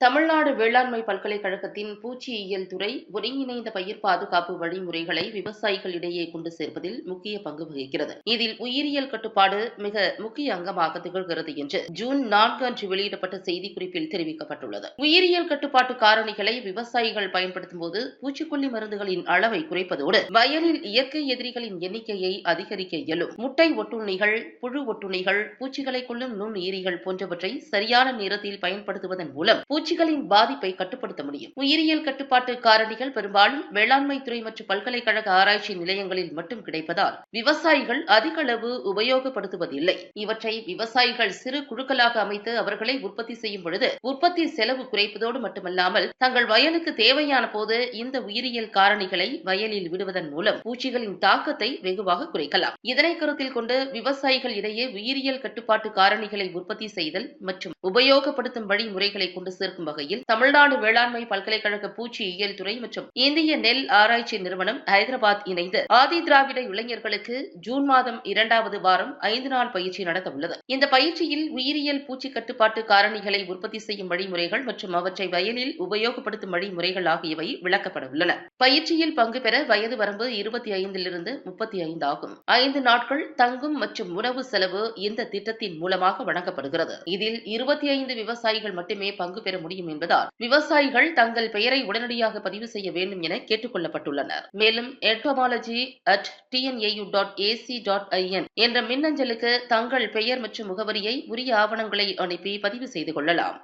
தமிழ்நாடு வேளாண்மை பல்கலைக்கழகத்தின் பூச்சியியல் துறை ஒருங்கிணைந்த பயிர் பாதுகாப்பு வழிமுறைகளை விவசாயிகளிடையே கொண்டு சேர்ப்பதில் முக்கிய பங்கு வகிக்கிறது. இதில் உயிரியல் கட்டுப்பாடு மிக முக்கிய அங்கமாக திகழ்கிறது என்று ஜூன் நான்கு அன்று வெளியிடப்பட்ட செய்திக்குறிப்பில் தெரிவிக்கப்பட்டுள்ளது. உயிரியல் கட்டுப்பாட்டு காரணிகளை விவசாயிகள் பயன்படுத்தும் போது பூச்சிக்கொல்லி மருந்துகளின் அளவை குறைப்பதோடு வயலில் இயற்கை எதிரிகளின் எண்ணிக்கையை அதிகரிக்க இயலும். முட்டை ஒட்டுண்ணிகள் புழு ஒட்டுண்ணிகள் பூச்சிகளை கொல்லும் நுண்ணுயிரிகள் போன்றவற்றை சரியான நேரத்தில் பயன்படுத்துவதன் மூலம் பூச்சிகளின் பாதிப்பை கட்டுப்படுத்த முடியும். உயிரியல் கட்டுப்பாட்டு காரணிகள் பெரும்பாலும் வேளாண்மை துறை மற்றும் பல்கலைக்கழக ஆராய்ச்சி நிலையங்களில் மட்டும் கிடைப்பதால் விவசாயிகள் அதிக அளவு உபயோகப்படுத்துவதில்லை. இவற்றை விவசாயிகள் சிறு குழுக்களாக அமைத்து அவர்களை உற்பத்தி செய்யும் பொழுது உற்பத்தி செலவு குறைப்பதோடு மட்டுமல்லாமல் தங்கள் வயலுக்கு தேவையான போது இந்த உயிரியல் காரணிகளை வயலில் விடுவதன் மூலம் பூச்சிகளின் தாக்கத்தை வெகுவாக குறைக்கலாம். இதனை கருத்தில் கொண்டு விவசாயிகள் இடையே உயிரியல் கட்டுப்பாட்டு காரணிகளை உற்பத்தி செய்தல் மற்றும் உபயோகப்படுத்தும் வழிமுறைகளை கொண்டு சேர்க்கும் வகையில் தமிழ்நாடு வேளாண்மை பல்கலைக்கழக பூச்சியியல் துறை மற்றும் இந்திய நெல் ஆராய்ச்சி நிறுவனம் ஹைதராபாத் இணைந்து ஆதி திராவிட இளைஞர்களுக்கு ஜூன் மாதம் இரண்டாவது வாரம் ஐந்து நாள் பயிற்சி நடத்த உள்ளது. இந்த பயிற்சியில் உயிரியல் பூச்சி கட்டுப்பாட்டு காரணிகளை உற்பத்தி செய்யும் வழிமுறைகள் மற்றும் அவற்றை வயலில் உபயோகப்படுத்தும் வழிமுறைகள் ஆகியவை விளக்கப்பட உள்ளன. பயிற்சியில் பங்கு பெற வயது வரம்பு இருபத்தி ஐந்திலிருந்து முப்பத்தி ஐந்து ஆகும் ஐந்து நாட்கள் தங்கும் மற்றும் உணவு செலவு இந்த திட்டத்தின் மூலமாக வழங்கப்படுகிறது. இதில் இருபத்தி ஐந்து விவசாயிகள் மட்டுமே பங்கு பெற முடியும் என்பதால் விவசாயிகள் தங்கள் பெயரை உடனடியாக பதிவு செய்ய வேண்டும் என கேட்டுக் கொள்ளப்பட்டுள்ளனர் மேலும் entomology at TNAU dot AC dot IN என்ற மின்னஞ்சலுக்கு தங்கள் பெயர் மற்றும் முகவரியை உரிய ஆவணங்களை அனுப்பி பதிவு செய்து கொள்ளலாம்.